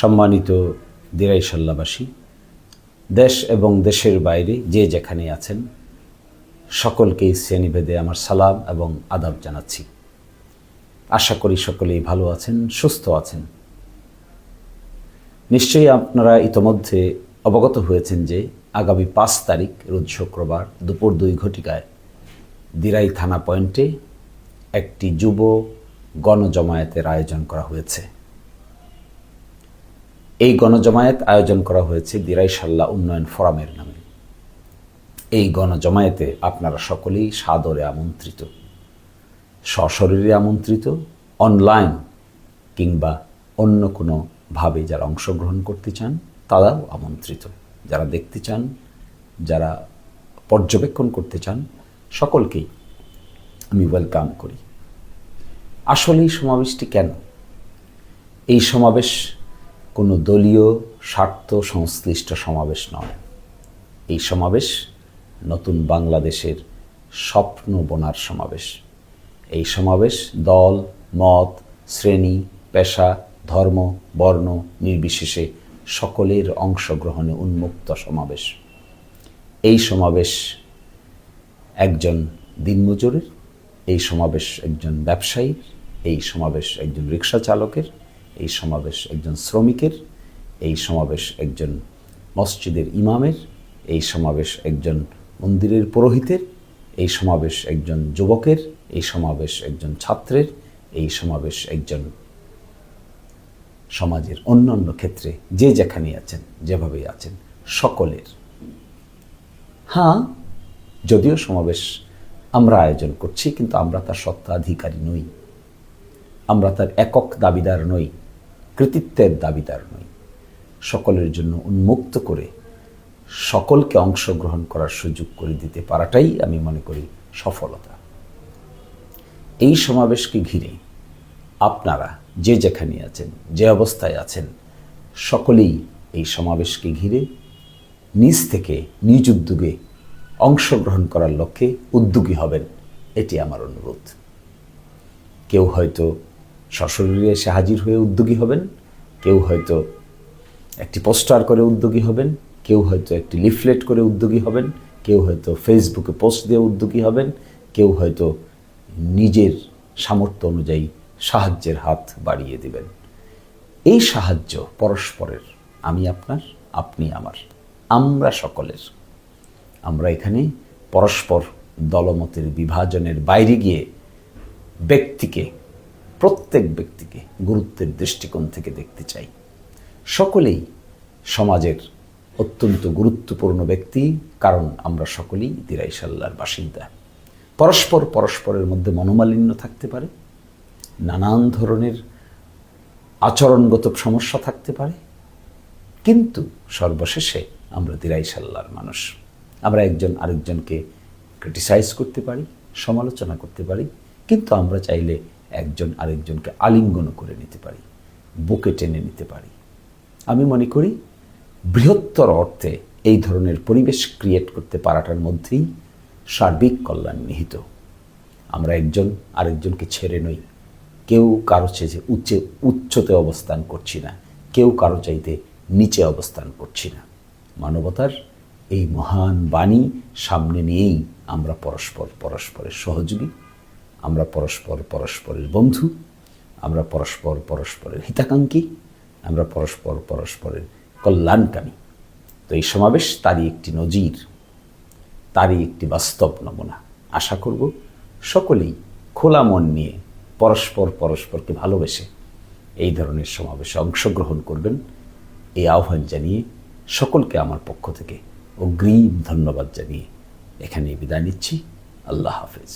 সম্মানিত দিরাইশাল্লাবাসী, দেশ এবং দেশের বাইরে যে যেখানে আছেন, সকলকেই শ্রেণীভেদে আমার সালাম এবং আদাব জানাচ্ছি। আশা করি সকলেই ভালো আছেন, সুস্থ আছেন। নিশ্চয়ই আপনারা ইতোমধ্যে অবগত হয়েছেন যে আগামী পাঁচ তারিখ, রোজ শুক্রবার, দুপুর দুই ঘটিকায় দিরাই থানা পয়েন্টে একটি যুব গণজমায়েতের আয়োজন করা হয়েছে। এই গণজমায়েত আয়োজন করা হয়েছে দিরাই সাল্লা উন্নয়ন ফোরামের নামে। এই গণজমায়েতে আপনারা সকলেই সাদরে আমন্ত্রিত, সশরীরে আমন্ত্রিত, অনলাইন কিংবা অন্য কোনো ভাবে যারা অংশগ্রহণ করতে চান, তারাও আমন্ত্রিত। যারা দেখতে চান, যারা পর্যবেক্ষণ করতে চান, সকলকেই আমি ওয়েলকাম করি। আসলে এই সমাবেশটি কেন? এই সমাবেশ কোনো দলীয় স্বার্থ সংশ্লিষ্ট সমাবেশ নয়। এই সমাবেশ নতুন বাংলাদেশের স্বপ্ন বোনার সমাবেশ। এই সমাবেশ দল, মত, শ্রেণি, পেশা, ধর্ম, বর্ণ নির্বিশেষে সকলের অংশগ্রহণে উন্মুক্ত সমাবেশ। এই সমাবেশ একজন দিনমজুরের, এই সমাবেশ একজন ব্যবসায়ীর, এই সমাবেশ একজন রিক্সা চালকের এই সমাবেশ একজন শ্রমিকের, এই সমাবেশ একজন মসজিদের ইমামের, এই সমাবেশ একজন মন্দিরের পুরোহিতের, এই সমাবেশ একজন যুবকের, এই সমাবেশ একজন ছাত্রের, এই সমাবেশ একজন সমাজের অন্যান্য ক্ষেত্রে যে যেখানে আছেন, যেভাবেই আছেন, সকলের। হ্যাঁ যদিও সমাবেশ আমরা আয়োজন করছি, কিন্তু আমরা তার সত্ত্বাধিকারী নই। আমরা তার একক দাবিদার নই। কৃতিত্বের দাবিদার নই। সকলের জন্য উন্মুক্ত করে সকলকে অংশগ্রহণ করার সুযোগ করে দিতে পারাটাই আমি মনে করি সফলতা। এই সমাবেশকে ঘিরে আপনারা যে যেখানে আছেন, যে অবস্থায় আছেন, সকলেই এই সমাবেশকে ঘিরে নিজ থেকে নিজ উদ্যোগে অংশগ্রহণ করার লক্ষ্যে উদ্যোগী হবেন, এটি আমার অনুরোধ। কেউ হয়তো সশরীরে এসে হাজির হয়ে উদ্যোগী হবেন। কেউ হয়তো একটি পোস্টার করে উদ্যোগী হবেন, কেউ হয়তো একটি লিফলেট করে উদ্যোগী হবেন, কেউ হয়তো ফেসবুকে পোস্ট দিয়ে উদ্যোগী হবেন, কেউ হয়তো নিজের সামর্থ্য অনুযায়ী সাহায্যের হাত বাড়িয়ে দিবেন। এই সাহায্য পরস্পরের, আমি আপনার, আপনি আমার, আমরা সকলের। আমরা এখানে পরস্পর দলমতের বিভাজনের বাইরে গিয়ে ব্যক্তিকে প্রত্যেক ব্যক্তিকে গুরুত্বের দৃষ্টিকোণ থেকে দেখতে চাই। সকলেই সমাজের অত্যন্ত গুরুত্বপূর্ণ ব্যক্তি, কারণ আমরা সকলেই দিরাইশাল্লার বাসিন্দা। পরস্পর পরস্পরের মধ্যে মনোমালিন্য থাকতে পারে, নানান ধরনের আচরণগত সমস্যা থাকতে পারে, কিন্তু সর্বশেষে আমরা দিরাইশাল্লার মানুষ। আমরা একজন আরেকজনকে ক্রিটিসাইজ করতে পারি, সমালোচনা করতে পারি, কিন্তু আমরা চাইলে একজন আরেকজনকে আলিঙ্গন করে নিতে পারি, বুকে টেনে নিতে পারি। আমি মনে করি বৃহত্তর অর্থে এই ধরনের পরিবেশ ক্রিয়েট করতে পারাটার মধ্যেই সার্বিক কল্যাণ নিহিত। আমরা একজন আরেকজনকে ছেড়ে নই। কেউ কারও চেয়ে উচ্চে, উচ্চতে অবস্থান করছি না, কেউ কারও চাইতে নিচে অবস্থান করছি না। মানবতার এই মহান বাণী সামনে নিয়েই আমরা পরস্পর, পরস্পরের সহযোগী। আমরা পরস্পর পরস্পরের বন্ধু, আমরা পরস্পর পরস্পরের হিতাকাঙ্ক্ষী, আমরা পরস্পর পরস্পরের কল্যাণকামী। তো এই সমাবেশ তারই একটি নজির, তারই একটি বাস্তব নমুনা। আশা করব সকলেই খোলা মন নিয়ে পরস্পর পরস্পরকে ভালোবেসে এই ধরনের সমাবেশে অংশগ্রহণ করবেন। এই আহ্বান জানিয়ে সকলকে আমার পক্ষ থেকে অগ্রিম ধন্যবাদ জানিয়ে এখানে বিদায় নিচ্ছি। আল্লাহ হাফেজ।